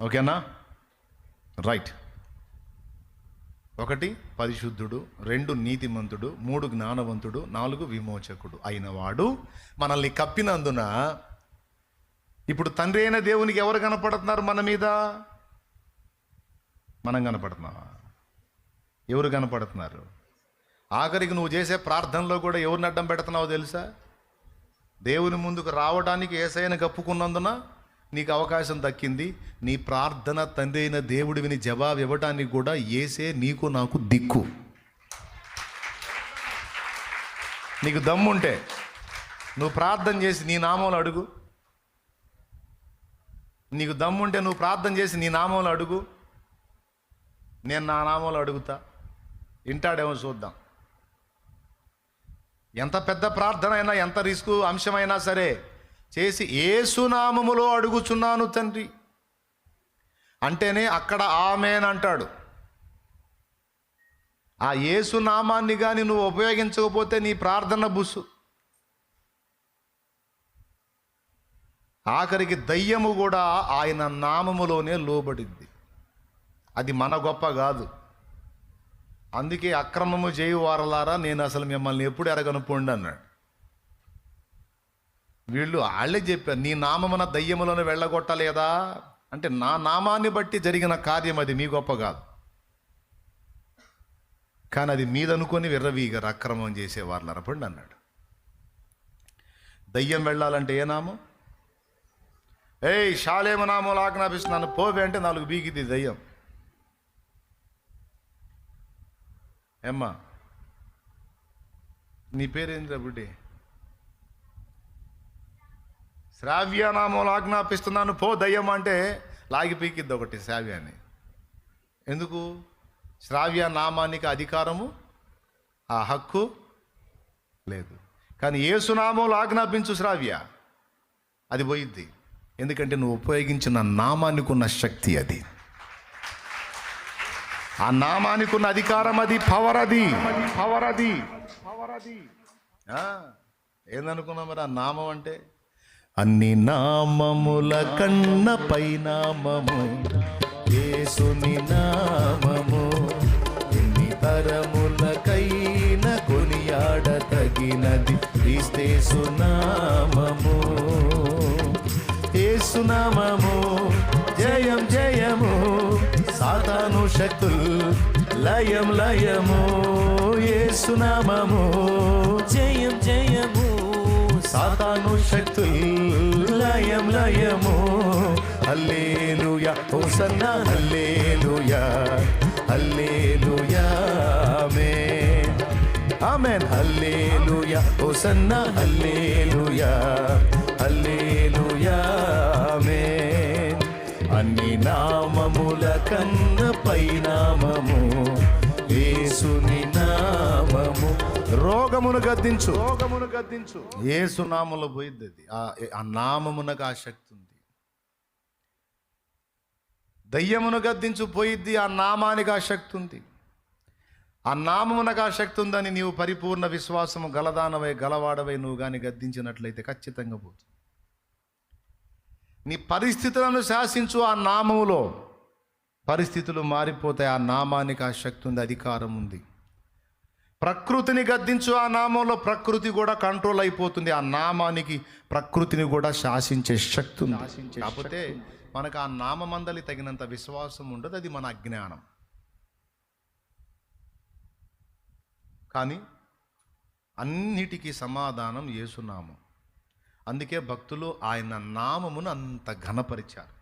ఓకేనా? రైట్. ఒకటి పరిశుద్ధుడు రెండు నీతిమంతుడు మూడు జ్ఞానవంతుడు నాలుగు విమోచకుడు అయినవాడు మనల్ని కప్పినందున ఇప్పుడు తండ్రి అయిన దేవునికి ఎవరు కనపడుతున్నారు మన మీద? మనం కనపడుతున్నావా ఎవరు కనపడుతున్నారు? ఆఖరికి నువ్వు చేసే ప్రార్థనలో కూడా ఎవరిని అడ్డం పెడుతున్నావో తెలుసా? దేవుని ముందుకు రావడానికి ఏసైన కప్పుకున్నందున నీకు అవకాశం దక్కింది. నీ ప్రార్థన తండ్రి అయిన దేవుడి విని జవాబు ఇవ్వడానికి కూడా ఏసే నీకు నాకు దిక్కు. నీకు దమ్ముంటే నువ్వు ప్రార్థన చేసి నీ నామంలో అడుగు. నీకు దమ్ముంటే నువ్వు ప్రార్థన చేసి నీ నామంలో అడుగు. నేను నా నామంలో అడుగుతా. వింటాడేమో చూద్దాం. ఎంత పెద్ద ప్రార్థన అయినా ఎంత రిస్క్ అంశమైనా సరే చేసి ఏసునామములో అడుగుచున్నాను తండ్రి. అంటేనే అక్కడ ఆమెన్ అంటాడు. ఆ ఏసునామాన్ని కానీ నువ్వు ఉపయోగించకపోతే నీ ప్రార్థన బుస్సు ఆఖరికి దయ్యము కూడా ఆయన నామములోనే లోబడింది. అది మన గొప్ప కాదు. అందుకే అక్రమము చేయువారలారా నేను అసలు మిమ్మల్ని ఎప్పుడు ఎరగను ఎరగనుపోండి అన్నాడు. వీళ్ళు వాళ్ళే చెప్పారు నీ నామమున దయ్యములను వెళ్ళగొట్టలేదా? అంటే నా నామాన్ని బట్టి జరిగిన కార్యం అది మీ గొప్ప కాదు. కానీ అది మీదనుకొని విర్రవీగరు అక్రమం చేసేవారు నరపండి అన్నాడు. దయ్యం వెళ్ళాలంటే ఏ నామం? ఏయ్ షాలేమ నామం ఆజ్ఞాపిస్తున్నాను పోవే అంటే నాలుగు బీగిది దయ్యం. ఏమ్మా నీ పేరేంటి బుడ్డి? శ్రావ్యనామంలో ఆజ్ఞాపిస్తున్నాను పో దయ్యం అంటే లాగి పీకిద్ది ఒకటి శ్రావ్యాన్ని. ఎందుకు? శ్రావ్య నామానికి అధికారము ఆ హక్కు లేదు. కానీ ఏసునామంలో ఆజ్ఞాపించు శ్రావ్య అది పోయిద్ది. ఎందుకంటే నువ్వు ఉపయోగించిన నామానికి ఉన్న శక్తి అది. ఆ నామానికి ఉన్న అధికారం అది పవర్ అది. పవర్ అది. పవర్ అది ఏందనుకున్నాం మరి ఆ నామం అంటే? అన్ని నామముల కన్న పై నామము యేసుని నామము. ఎన్ని తరములకైన కొనియాడ తగినది క్రీస్తేసు నామము. ఏసునామము జయం జయము సాతాను శక్తులు లయం లయము. ఏసునామము జయం జయము సాతాను శక్తులు లయం లయము. హల్లేలుయా. హోసన్న హల్లేలుయా. హల్లేలుయా. ఆమేన్. ఆమేన్. హల్లేలుయా. హోసన్న హల్లేలుయా. హల్లేలుయా. ఆమేన్. అన్ని నామముల కన్న పైనామ రోగమును గద్దించు. రోగమును గద్దించు. యేసు నామములో పోయిద్ది. అది ఆ- ఆ నామమునకు ఆ శక్తి ఉంది. దయ్యమును గద్దించు పోయిద్ది. ఆ నామానికి ఆ శక్తి ఉంది. ఆ నామమునకు ఆ శక్తి ఉందని నీవు పరిపూర్ణ విశ్వాసము గలదానవై గలవాడవై నువ్వు కానీ గద్దించినట్లయితే ఖచ్చితంగా పోతుంది. నీ పరిస్థితులను శాసించు ఆ నామములో. పరిస్థితులు మారిపోతాయి. ఆ నామానికి ఆ శక్తి ఉంది అధికారం ఉంది. ప్రకృతిని గద్దించు ఆ నామంలో ప్రకృతి కూడా కంట్రోల్ అయిపోతుంది. ఆ నామానికి ప్రకృతిని కూడా శాసించే శక్తి ఉంది. కాకపోతే మనకు ఆ నామందలి తగినంత విశ్వాసం ఉండదు. అది మన అజ్ఞానం కానీ అన్నిటికీ సమాధానం యేసునామం. అందుకే భక్తులు ఆయన నామమును అంత ఘనపరిచారు.